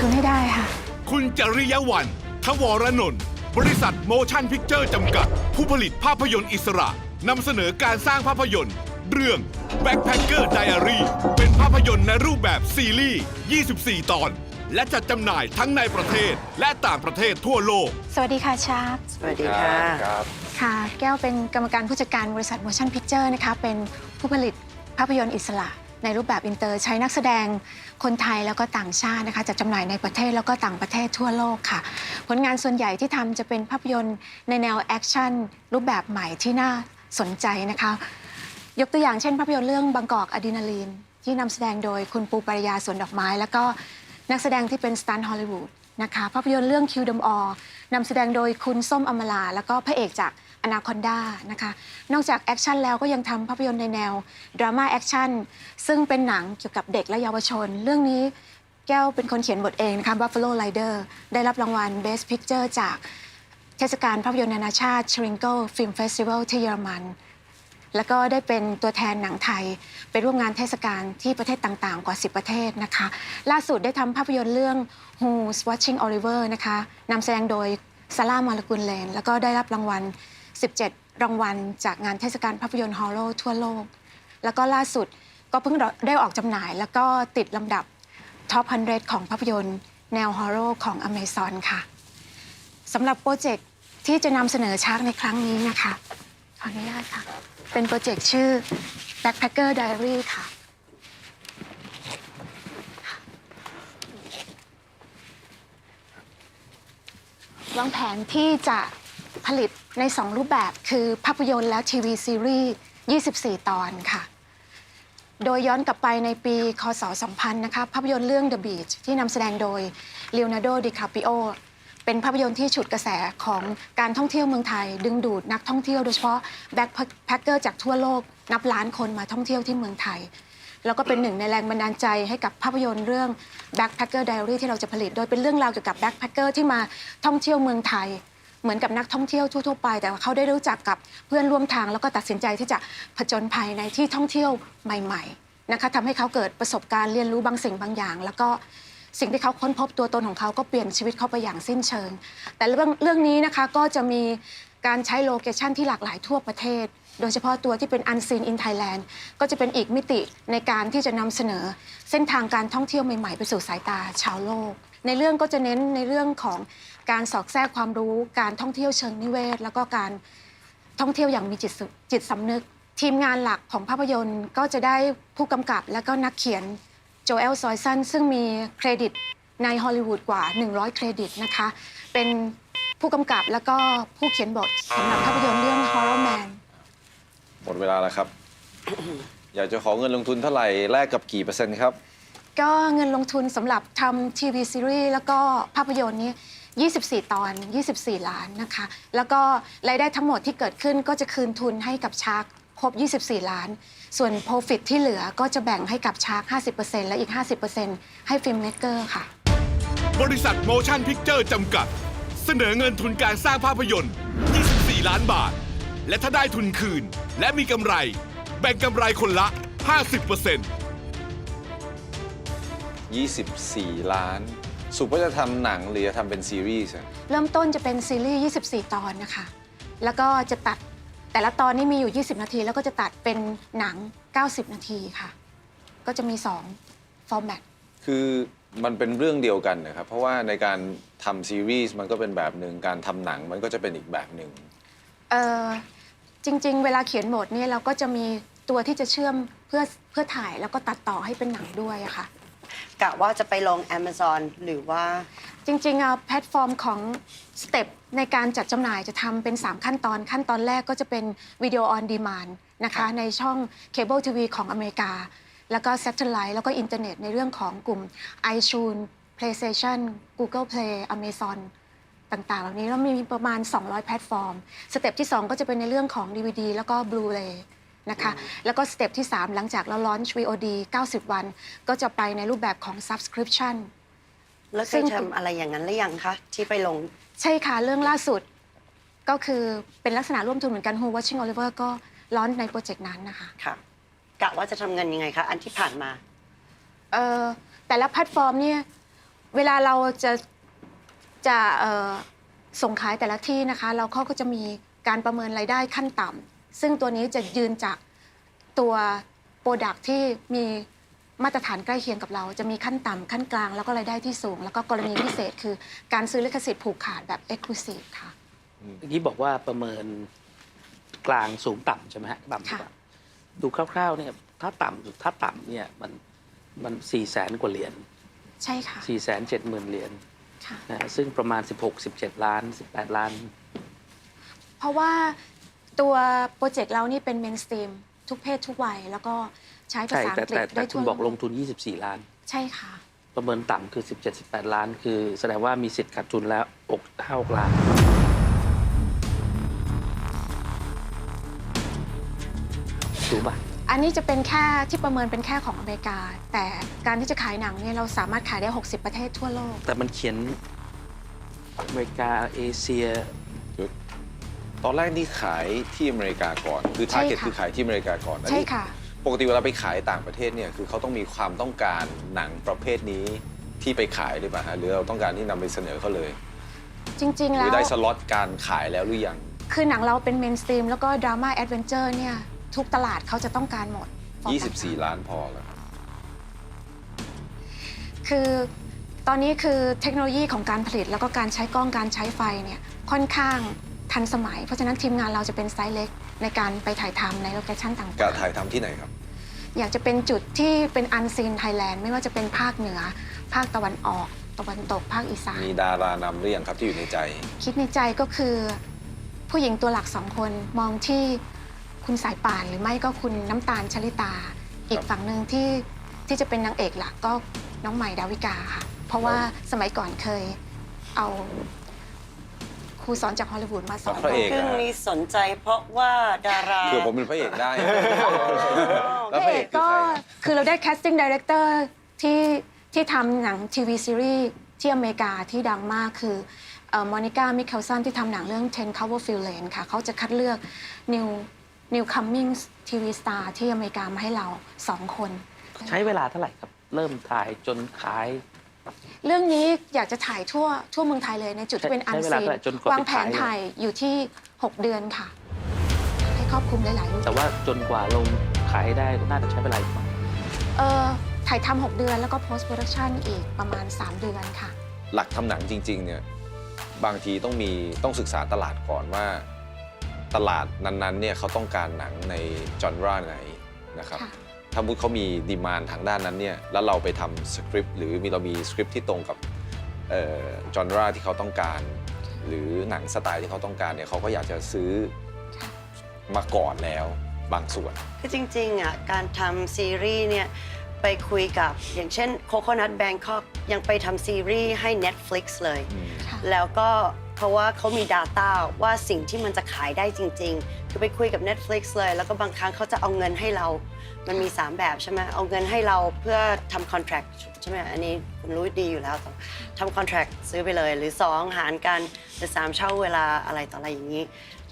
ทุนให้ได้ค่ะ คุณจริยวันทวรนนท์บริษัทโมชั่นพิกเจอร์จำกัด ผู้ผลิตภาพยนตร์อิสระนำเสนอการสร้างภาพยนตร์ เรื่อง Backpacker Diary เป็นภาพยนตร์ในรูปแบบซีรีส์ 24 ตอน และจัดจำหน่ายทั้งในประเทศและต่างประเทศทั่วโลก สวัสดีค่ะชาร์ปสวัสดีค่ะ ครับ ค่ะ แก้วเป็นกรรมการผู้จัดการบริษัท Motion Picture นะคะ เป็นผู้ผลิตภาพยนตร์อิสระ ในรูปแบบอินเตอร์ใช้นักแสดงคนไทยแล้วก็ต่างชาตินะคะจัดจำหน่ายในประเทศแล้วก็ต่างประเทศทั่วโลกค่ะ ผลงานส่วนใหญ่ที่ทำจะเป็นภาพยนตร์ในแนวแอคชั่นรูปแบบใหม่ที่น่าสนใจนะคะ ยกตัวอย่างเช่นภาพยนตร์เรื่องบางกอกอะดรีนาลีน ที่นำแสดงโดยคุณปูปรายาสวนดอกไม้ แล้วก็นักแสดงที่เป็นสตันท์ฮอลลีวูดนะคะภาพยนตร์เรื่องคิวดมออนำแสดงโดยคุณส้มอมลา แล้วก็พระเอกจาก อนาคอนดานะคะ นอกจากแอคชั่นแล้วก็ยังทำภาพยนตร์ในแนวดราม่าแอคชั่นซึ่งเป็นหนังเกี่ยวกับเด็กและเยาวชน เรื่องนี้แก้วเป็นคนเขียนบทเองนะคะ Buffalo Rider ได้รับรางวัล Best Picture จากเทศกาลภาพยนตร์นานาชาติ s h r i n g o Film Festival ที่เยอรมัน แล้วก็ได้เป็นตัวแทนหนังไทย ไปร่วมงานเทศกาลที่ประเทศต่างๆ กว่า 10 ประเทศนะคะ ล่าสุดได้ทำภาพยนตร์เรื่อง Who's Watching Oliver นะคะนำแสดงโดยซาร่ามาลกุลเลน แล้วก็ได้รับรางวัล 17 รางวัล จากงานเทศกาลภาพยนตร์ฮอลโลทั่วโลก แล้วก็ล่าสุดก็เพิ่งได้ออกจำหน่าย แล้วก็ติดลำดับท็อป100ของภาพยนตร์ แนวฮอลโลของ Amazon ค่ะสำหรับโปรเจกต์ที่จะนำเสนอชาร์กในครั้งนี้นะคะ ขออนุญาตค่ะ เป็นโปรเจกต์ชื่อ Backpacker Diary ค่ะวางแผนที่จะ ผลิตใน 2 รูปแบบคือภาพยนตร์และทีวีซีรีส์24 ตอนค่ะ โดยย้อนกลับไปในปีคศ 2000 นะคะ ภาพยนตร์เรื่อง The Beach ที่นำแสดงโดย Leonardo DiCaprio เป็นภาพยนตร์ที่ฉุดกระแสของการท่องเที่ยวเมืองไทย ดึงดูดนักท่องเที่ยวโดยเฉพาะแบ็คแพคเกอร์จากทั่วโลก นับล้านคนมาท่องเที่ยวที่เมืองไทย แล้วก็เป็นหนึ่งในแรงบันดาลใจให้กับภาพยนตร์เรื่อง Backpacker Diary ที่เราจะผลิต โดยเป็นเรื่องราวเกี่ยวกับแบ็คแพคเกอร์ที่มาท่องเที่ยวเมืองไทย เหมือนกับนักท่องเที่ยวทั่วๆไป แต่ว่าเขาได้รู้จักกับเพื่อนร่วมทางแล้วก็ตัดสินใจที่จะผจญภัยในที่ท่องเที่ยวใหม่ๆนะคะทำให้เขาเกิดประสบการณ์เรียนรู้บางสิ่งบางอย่าง แล้วก็สิ่งที่เขาค้นพบตัวตนของเขาก็เปลี่ยนชีวิตเขาไปอย่างสิ้นเชิง แต่เรื่องเรื่องนี้นะคะก็จะมีการใช้โลเคชันที่หลากหลายทั่วประเทศ โดยเฉพาะตัวที่เป็น Unseen in Thailand ก็จะเป็นอีกมิติในการที่จะนำเสนอ เส้นทางการท่องเที่ยวใหม่ ๆ ไปสู่สายตาชาวโลก ในเรื่องก็จะเน้นในเรื่องของการสอดแทรกความรู้ การท่องเที่ยวเชิงนิเวศ แล้วก็การท่องเที่ยวอย่างมีจิตจิตสำนึก ทีมงานหลักของภาพยนตร์ก็จะได้ผู้กำกับและก็นักเขียนโจเอลซอยสันซึ่งมีเครดิตในฮอลลีวูดกว่า 100 เครดิตนะคะ เป็นผู้กำกับแล้วก็ผู้เขียนบทสำหรับภาพยนตร์เรื่อง Horror Man หมดเวลาแล้วครับ อยากจะขอเงินลงทุนเท่าไหร่แลกกับกี่เปอร์เซ็นต์ครับ ก็เงินลงทุนสำหรับทำทีวีซีรีส์แล้วก็ภาพยนตร์นี้ 24 ตอน 24 ล้านนะคะ แล้วก็รายได้ทั้งหมดที่เกิดขึ้นก็จะคืนทุนให้กับชาร์กครบ 24 ล้าน ส่วน Profit ที่เหลือก็จะแบ่งให้กับชาร์ก50%และอีก 50%ให้ฟิล์มเมกเกอร์ค่ะ บริษัทโมชั่นพิกเจอร์จำกัด เสนอเงินทุนการสร้างภาพยนตร์ 24 ล้านบาท และถ้าได้ทุนคืน และมีกำไร แบ่งกำไรคนละ 50% 24 ล้าน สุว่าจะทำหนังหรือจะทำเป็นซีรีส์อะเริ่มต้นจะเป็นซีรีส์ 24 ตอนนะคะ แล้วก็จะตัดแต่ละตอนนี่มีอยู่ 20 นาที แล้วก็จะตัดเป็นหนัง 90 นาทีค่ะ ก็จะมี 2 ฟอร์แมต คือมันเป็นเรื่องเดียวกันนะครับ เพราะว่าในการทำซีรีส์มันก็เป็นแบบหนึ่งการทำหนังมันก็จะเป็นอีกแบบหนึ่ง เออจริง ๆ เวลาเขียนบทเนี่ยเราก็จะมีตัวที่จะเชื่อมเพื่อเพื่อถ่ายแล้วก็ตัดต่อให้เป็นหนังด้วยอะค่ะ กะว่าจะไปลง Amazon หรือว่า จริงๆอะแพลตฟอร์มของสเต็ปในการจัดจำหน่ายจะทำเป็น 3 ขั้นตอน ขั้นตอนแรกก็จะเป็นวิดีโอออนดีมานนะครัคะบในช่องเคเบิลทีวีของอเมริกา แล้วก็ Satellite แล้วก็อินเทอร์เน็ตในเรื่องของกลุ่ม iTunes PlayStation Google Play Amazon ต่างๆ เหล่านี้แล้วมีประมาณ 200 แพลตฟอร์ม สเต็ปที่ 2 ก็จะเป็นในเรื่องของ DVD แล้วก็ Blu-ray นะคะ แล้วก็สเต็ปที่ 3 หลังจากเราลอนช์ VOD 90 วัน ก็จะไปในรูปแบบของ Subscription แล้วเคซึ่ยง ทำอะไรอย่างนั้นหรือยังคะที่ไปลง ใช่ค่ะ เรื่องล่าสุดก็คือเป็นลักษณะร่วมทุนเหมือนกัน Who Watching Oliver ก็ร้อนในโปรเจกต์นั้นนะคะ ค่ะกะว่าจะทำเงินยังไงคะ อันที่ผ่านมา เอ่อแต่ละแพลตฟอร์มเนี่ยเวลาเราจะจะเอ่อส่งขายแต่ละที่นะคะ เราเขาก็จะมีการประเมินรายได้ขั้นต่ำ ซึ่งตัวนี้จะยืนจากตัวโปรดักที่มีมาตรฐานใกล้เคียงกับเรา จะมีขั้นต่ำขั้นกลางแล้วก็รายได้ที่สูง แล้วก็กรณีพิเศษคือการซื้อลิขสิทธิ์ผูกขาดแบบ Exclusive ค่ะ เมื่อกี้บอกว่าประเมินกลางสูงต่ำใช่ไหมฮะต่ำค่ะกว่าดูคร่าวๆเนี่ยถ้าต่ำสุดถ้าต่ำเนี่ยมันมันสี่แสนกว่าเหรียญใช่ค่ะสี่แสนเจ็ดหมื่นเหรียญค่ะ นะฮะซึ่งประมาณ 16 17 ล้าน 18 ล้าน เพราะว่า ตัวโปรเจกต์เรานี่เป็นเมนสตรีมทุกเพศทุกวัย แล้วก็ใช้ภาใช่ษาอัแต่งกฤแต่ษแต่ได้คุทั่ณวบอกลงโลกทุน 24 ล้าน ใช่ค่ะ ประเมินต่ำคือ 17 18 ล้าน คือแสดงว่ามีสิทธิ์ขาดทุนแล้วอกเท่าล้าน ถูกป่ะ อันนี้จะเป็นแค่ที่ประเมินเป็นแค่ของอเมริกา แต่การที่จะขายหนังเนี่ยเราสามารถขายได้ 60 ประเทศทั่วโลก แต่มันเขียนอเมริกาเอเชีย ตอนแรกนี่ขายที่อเมริกาก่อน คือใช่ทาร์เก็ตค่ะ คือขายที่อเมริกาก่อนอันใช่นี้ค่ะ ปกติเวลาไปขายต่างประเทศเนี่ยคือเขาต้องมีความต้องการหนังประเภทนี้ที่ไปขายหรือเปล่าฮะหรือเราต้องการที่นำไปเสนอเขาเลย จริง ๆ หแล้รือว ได้สล็อตการขายแล้วหรือยัง คือหนังเราเป็นเมนสตรีมแล้วก็ดราม่าแอดเวนเจอร์เนี่ย ทุกตลาดเขาจะต้องการหมด 24 ล้านพอแล้วครับคือตอนนี้คือเทคโนโลยีของการผลิตแล้วก็การใช้กล้องการใช้ไฟเนี่ยค่อนข้าง ทันสมัย เพราะฉะนั้นทีมงานเราจะเป็นไซส์เล็ก ในการไปถ่ายทำในโลเคชั่นต่างการๆถ่ายทำที่ไหนครับ อยากจะเป็นจุดที่เป็นอันซีนไทยแลนด์ไม่ว่าจะเป็นภาคเหนือ ภาคตะวันออก ตะวันตก ภาคอีสาน มีดารานำหรือยังครับที่อยู่ในใจ คิดในใจก็คือ ผู้หญิงตัวหลักสองคนมองที่คุณสายป่านหรือไม่ก็คุณน้ำตาลชลิตา อีกฝั่งหนึ่งที่ที่จะเป็นนางเอกหลักก็น้องใหม่ดาวิกาค่ะ เพราะว่าสมัยก่อนเคยเอาค รูสอนจากฮอลลีวูดมาสอนพระเอกครึ่งนี้สนใจเพราะว่าดาราเผื่อผมเป็นพระเอกได้ แล้วพระเอกคือก็ใครครับคือเราได้ casting director ที่ที่ทำหนังทีวีซีรีส์ที่อเมริกาที่ดังมากคือมอนิก้ามิเคลสันที่ทำหนังเรื่อง10 Coverfield Lane ค่ะ เขาจะคัดเลือก New New Cummings ทีวีสตาร์ที่อเมริกามาให้เราสองคน ใช้เวลาเท่าไหร่ครับ เริ่มถ่ายจนขาย เรื่องนี้อยากจะถ่ายทั่วทั่วเมืองไทยเลยในจุดที่เป็นอันใช้เวลาซีนเท่าไหร่จนกว่าจะวางแผนขายเลย ถ่ายอยู่ที่ 6 เดือนค่ะ ให้ครอบคลุมหลายๆรูปแต่ว่าจนกว่าลงขายได้น่าจะใช้เวลาอีกประมาณเออถ่ายทำหกเดือนแล้วก็ post production อีกประมาณ 3 เดือนค่ะ หลักทำหนังจริง ๆ เนี่ย บางทีต้องมีต้องศึกษาตลาดก่อนว่า ตลาดนั้น ๆ เนี่ยเขาต้องการหนังในจอนราไหนนะครับ ค่ะ ถ้ามุดเขามีดีมานทางด้านนั้นเนี่ยแล้วเราไปทำสคริปต์หรือมีเรามีสคริปต์ที่ตรงกับจอนราที่เขาต้องการ หรือหนังสไตล์ที่เขาต้องการเนี่ยเขาก็อยากจะซื้อค่ะมาก่อนแล้วบางส่วน คือจริงๆอะการทำซีรีส์เนี่ยไปคุยกับอย่างเช่น Coconut Bangkok ยังไปทำซีรีส์ให้ Netflix เลยค่ะแล้วก็ เพราะว่าเขามี Data ว่าสิ่งที่มันจะขายได้จริง ๆ คือไปคุยกับ Netflix เลย แล้วก็บางครั้งเขาจะเอาเงินให้เรา มันมี 3 แบบใช่ไหมเอาเงินให้เราเพื่อทำ contract ใช่ไหมอันนี้คุณรู้ดีอยู่แล้วทำ contract ซื้อไปเลย หรือ 2 หารกันหรือ3เช่าเวลาอะไรต่ออะไรอย่างนี้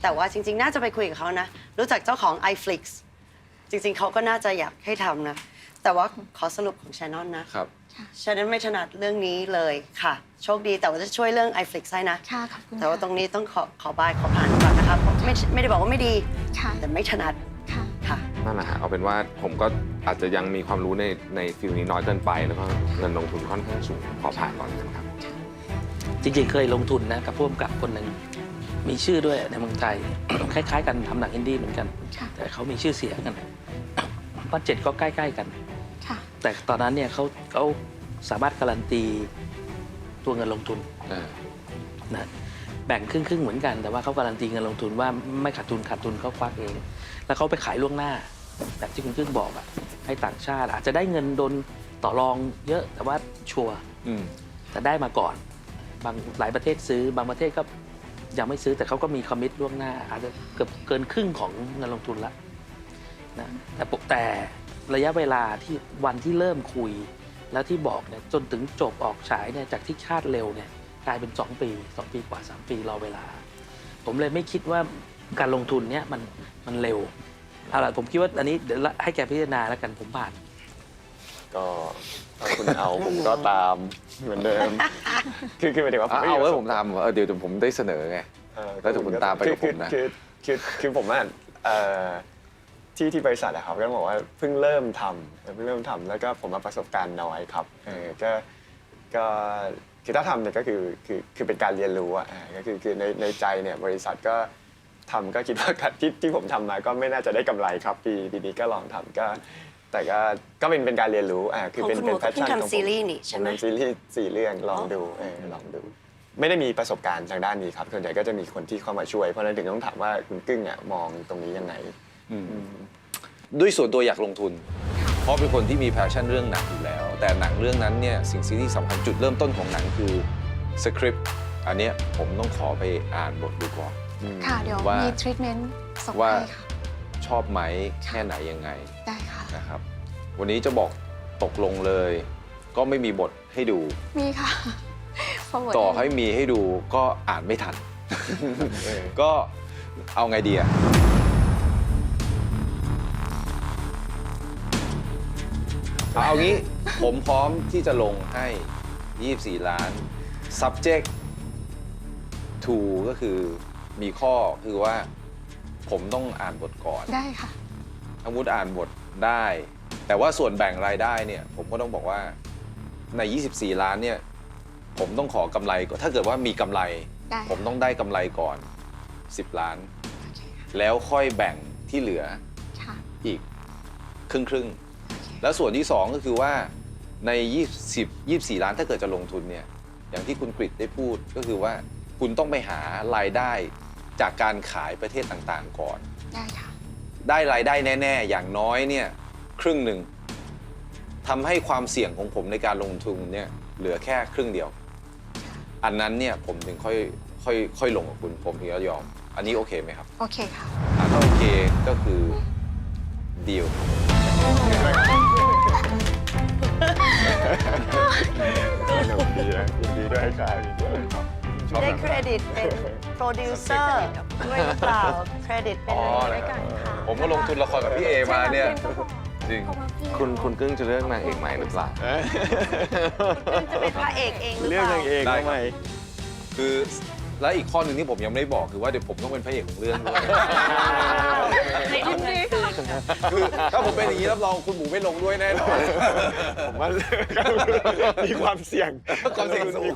แต่ว่าจริง ๆ น่าจะไปคุยกับเขานะ รู้จักเจ้าของ iFlix จริง ๆเขาก็น่าจะอยากให้ทำนะ แต่ว่าขอสรุปของ Shannon นะครับ ชาแนนไม่ถนัดเรื่องนี้เลยค่ะ โชคดีแต่ว่าจะช่วยเรื่อง iFlix ให้นะ ค่ะขอบคุณแต่ว่าค่ะตรงนี้ต้องขอขอบายขอผ่านก่อนนะคะเพราะไม่ไม่ได้บอกว่าไม่ดี ค่ะแต่ไม่ถนัดค่ะ ค่ะ นั่นแหละฮะเอาเป็นว่าผมก็อาจจะยังมีความรู้ในในฟิลนี้น้อยเกินไปแล้วก็เงินลงทุนค่อนข้างสูงขอผ่านก่อนนะครับ จริงๆ เคยลงทุนนะกับพ่วงกับคนหนึ่งมีชื่อด้วยในเมืองไทย คล้าย ๆ กันทำหนังอินดี้เหมือนกัน ค่ะ แต่เขามีชื่อเสียงกัน บัตเจ็ตก็ใกล้ ๆ กัน ค่ะ แต่ตอนนั้นเนี่ยเขาเขาสามารถการันตีตัวเงินลงทุนอ่านะแบ่งครึ่งครึ่งๆเหมือนกันแต่ว่าเขาการันตีเงินลงทุนว่าไม่ขาดทุนขาดทุนเขาควักเอง แล้วเขาไปขายล่วงหน้า แบบที่คุณครึ่งบอกอะให้ต่างชาติอาจจะได้เงินโดนต่อรองเยอะแต่ว่าชัวร์ อืม แต่ได้มาก่อน บางหลายประเทศซื้อบางประเทศก็ยังไม่ซื้อแต่เขาก็มีคอมมิตล่วงหน้า อาจจะเกือบเกินครึ่งของเงินลงทุนละนะแต่ปกแต่ ระยะเวลาที่วันที่เริ่มคุย แล้วที่บอกเนี่ยจนถึงจบออกฉายเนี่ยจากที่คาดเร็วเนี่ยกลายเป็น 2 ปี 2 ปีกว่า 3 ปีรอเวลา ผมเลยไม่คิดว่าการลงทุนเนี่ยมันมันเร็วเอาล่ะผมคิดว่าอันนี้เดี๋ยวให้แกพิจารณาแล้วกันผมผ่าน ก็ถ้าคุณเอาผมก็ตามเหมือนเดิม คือคือหมายถึงว่าผมเอาไม่เอามีไว้ประสผบมทำเออเดี๋ยวเดี๋ยวผมได้เสนอไงเออแล้วเดี๋ยวคุณตามไปกับผมนะ คือคือคือคือผมอะเอ่อ ที่ที่บริษัทอะครับก็บอกว่าเพิ่งเริ่มทำเออเพิ่งเริ่มทำแล้วก็ผมมาประสบการณ์น้อยครับเออก็ก็คือถ้าทำเนี่ยก็คือคือคือเป็นการเรียนรู้อะอ่าก็คือคือในในใจเนี่ยบริษัทก็ทำก็คิดว่าการที่ที่ผมทำมาก็ไม่น่าจะได้กำไรครับปีปีนี้ก็ลองทำก็แต่ก็ก็เป็นเป็นการเรียนรู้อ่าคือเป็นของคุณเป็นหมูก็แพชเพิ่งชั่นของผมทำซีรีส์นี่ใช่ไหม ผมทำซีรีส์สี่เรื่องลองดูเออลองดู ไม่ได้มีประสบการณ์ทางด้านนี้ครับส่วนใหญ่ก็จะมีคนที่เข้ามาช่วย เพราะฉะนั้นถึงต้องถามว่าคุณกึ้งเนี่ยมองตรงนี้ยังไง ด้วยส่วนตัวอยากลงทุน เพราะเป็นคนที่มีแพชชั่นเรื่องหนังอยู่แล้ว แต่หนังเรื่องนั้นเนี่ยสิ่งที่สำคัญจุดเริ่มต้นของหนังคือสคริปต์อันเนี้ยผมต้องขอไปอ่านบทดูก่อน ค่ะ เดี๋ยวว่า มีทรีทเมนต์ส่งว่าให้ค่ะ ชอบไหมแค่ไหนยังไงได้ค่ะ นะครับ วันนี้จะบอกตกลงเลย ก็ไม่มีบทให้ดู มีค่ะ forward ต่อให้มีให้ดูก็อ่านไม่ทัน ก็เอาไงดีอะ เอางี้ ผมพร้อมที่จะลงให้ 24 ล้าน subject to ก็คือมีข้อคือว่า ผมต้องอ่านบทก่อนได้ค่ะถ้ามุดอ่านบทได้ แต่ว่าส่วนแบ่งรายได้เนี่ย ผมก็ต้องบอกว่าใน 24 ล้านเนี่ย ผมต้องขอกำไรก่อนถ้าเกิดว่ามีกำไร ได้ผมต้องได้กำไรก่อน 10 ล้าน โอเคค่ะแล้วค่อยแบ่งที่เหลือค่ะอีกครึ่งครึ่งๆ แล้วส่วนที่ 2 ก็คือว่าใน 20 24 ล้านถ้าเกิดจะลงทุนเนี่ยอย่างที่คุณกริตได้พูดก็คือว่าคุณต้องไปหารายได้จากการขายประเทศต่างๆก่อน ได้ค่ะ ได้รายได้แน่ ๆ อย่างน้อยเนี่ยครึ่งหนึ่งทำให้ความเสี่ยงของผมในการลงทุนเนี่ยเหลือแค่ครึ่งเดียว อันนั้นเนี่ยผมถึงค่อยค่อยค่อยลงกับคุณผมถึงจะยอม อันนี้โอเคไหมครับ โอเคค่ะอะถ้าโอเคก็คือ ดีลสนุกดีนะยินดีด้วยครับยินดีด้วยครับได้เครดิตเป็นโปรดิวเซอร์ด้วยหรือเปล่าเครดิตเป็นอ๋ออะไรนะด้วยครักับนค่ะผมก็ลงทุนละครกับพี่เอมาเนี่ยจริงคุณคุณกึ้งจะเลือกนางเอกใหม่หรือเปล่าจะเป็นพระเอกเองหรือเรื่เปองล่านางเอกได้ทำครับไมคือและอีกข้อหนึ่งที่ผมยังไม่ได้บอกคือว่าเดี๋ยวผมต้องเป็นพระเอกของเรื่องด้วยในทำงานคืน คือถ้าผมเป็นอย่างนี้รับรองคุณหมูไม่ลงด้วยแน่นอนผมว่ามีความเสี่ยงความเสี่ยงสูง